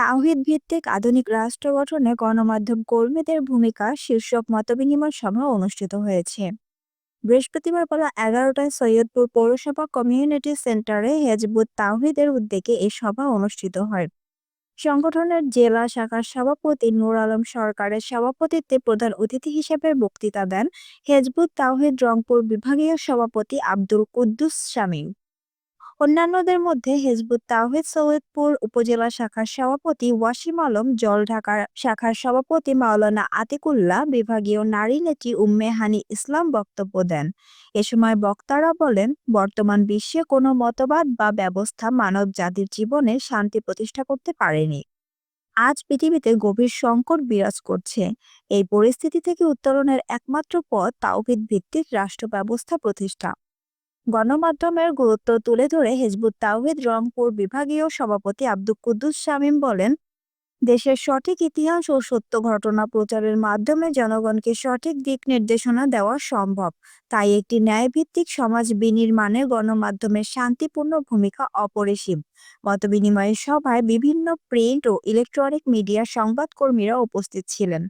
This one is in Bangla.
তাওহিদ ভিত্তিক আধুনিক রাষ্ট্র গঠনে গণমাধ্যম কর্মীদের ভূমিকা শীর্ষক মতবিনিময় সভা অনুষ্ঠিত হয়েছে। বৃহস্পতিবার বেলা এগারোটায় সৈয়দপুর পৌরসভা কমিউনিটি সেন্টারে হেজবুত তাওহিদের উদ্যোগে এই সভা অনুষ্ঠিত হয়। সংগঠনের জেলা শাখার সভাপতি নূর আলম সরকারের সভাপতিত্বে প্রধান অতিথি হিসেবে বক্তৃতা দেন হেজবুত তাওহিদ রংপুর বিভাগীয় সভাপতি আব্দুল কুদ্দুস শামীম। অন্যান্যদের মধ্যে হেজবুত তাওহিদ সৈয়দপুর উপজেলা শাখার সভাপতি ওয়াসিম আলম জলঢাকা শাখার সভাপতি মাওলানা আতিকুল্লাহ, বিভাগীয় নারী নেত্রী উম্মে হানি ইসলাম বক্তব্য দেন। এ সময় বক্তারা বলেন, বর্তমান বিশ্বে কোনো মতবাদ বা ব্যবস্থা মানব জাতির জীবনে শান্তি প্রতিষ্ঠা করতে পারেনি। আজ পৃথিবীতে গভীর সংকট বিরাজ করছে। এই পরিস্থিতি থেকে উত্তরণের একমাত্র পথ তাওহিদ ভিত্তিক রাষ্ট্র ব্যবস্থা প্রতিষ্ঠা। গণমাধ্যমের গুরুত্ব তুলে ধরে হেজবুত তাওহিদ রংপুর বিভাগীয় সভাপতি আব্দুল কুদ্দুস শামীম বলেন, দেশের সঠিক ইতিহাস ও সত্য ঘটনা প্রচারের মাধ্যমে জনগণকে সঠিক দিক নির্দেশনা দেওয়া সম্ভব। তাই একটি ন্যায়ভিত্তিক সমাজ বিনির্মাণে গণমাধ্যমের শান্তিপূর্ণ ভূমিকা অপরিসীম। মতবিনিময় সভায় বিভিন্ন প্রিন্ট ও ইলেকট্রনিক মিডিয়ার সংবাদকর্মীরা উপস্থিত ছিলেন।